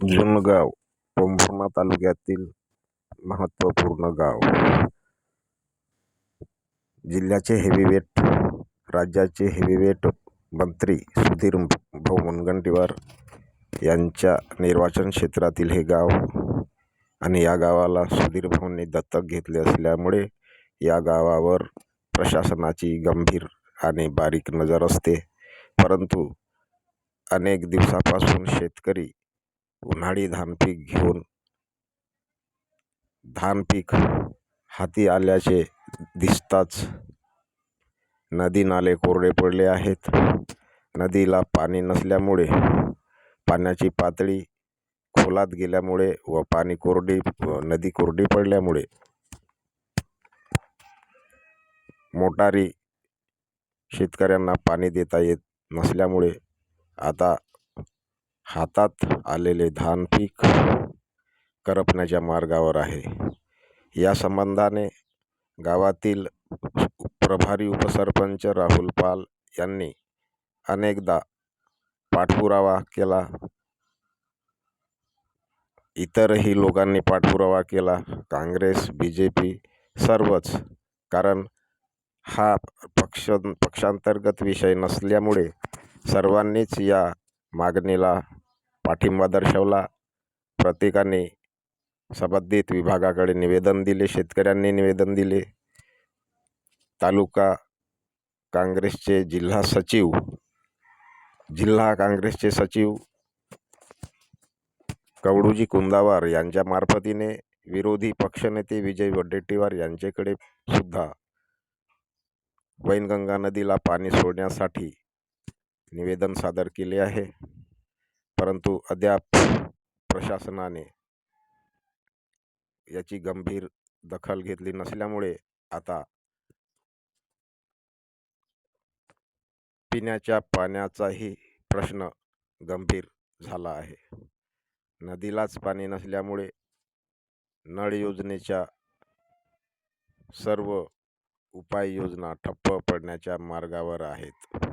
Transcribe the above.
जुनगाव पोंभुर्णा तालुक्यातील महत्त्वपूर्ण गाव. जिल्ह्याचे हेवीवेट राज्याचे हेवीवेट मंत्री सुधीर भाऊ मुनगंटीवार यांच्या निर्वाचन क्षेत्रातील हे गाव आणि या गावाला सुधीर भाऊंनी दत्तक घेतले असल्यामुळे या गावावर प्रशासनाची गंभीर आणि बारीक नजर असते. परंतु अनेक दिवसापासून शेतकरी उन्हाळी धानपीक घेऊन धानपीक हाती आल्याचे दिसताच नदी नाले कोरडे पडले आहेत. नदीला पाणी नसल्यामुळे पाण्याची पातळी खोलात गेल्यामुळे व पाणी कोरडी नदी कोरडी पडल्यामुळे मोटारी शेतकऱ्यांना पाणी देता येत नसल्यामुळे आता हातात आलेले धान पीक करपण्याच्या मार्गावर आहे. या संबंधाने गावातील प्रभारी उपसरपंच राहुल पाल यांनी अनेकदा पाठपुरावा केला. इतरही लोकांनी पाठपुरावा केला. काँग्रेस बी जे पी सर्वच. कारण हा पक्ष पक्षांतर्गत विषय नसल्यामुळे सर्वांनीच या मागणीला पाठिंबा दर्शवला. प्रत्येकाने संबंधित विभागाकडे निवेदन दिले शेतकऱ्यांनी निवेदन दिले. तालुका काँग्रेसचे जिल्हा सचिव जिल्हा काँग्रेसचे सचिव कवडूजी कुंदावार यांच्या मार्फतीने विरोधी पक्षनेते विजय वडेट्टीवार यांच्याकडे सुद्धा वैनगंगा नदीला पाणी सोडण्यासाठी निवेदन सादर केले आहे. परंतु अद्याप प्रशासनाने याची गंभीर दखल घेतली नसल्यामुळे आता पिण्याच्या पाण्याचाही प्रश्न गंभीर झाला आहे. नदीलाच पाणी नसल्यामुळे नळ योजनेच्या सर्व उपाययोजना ठप्प पडण्याच्या मार्गावर आहेत.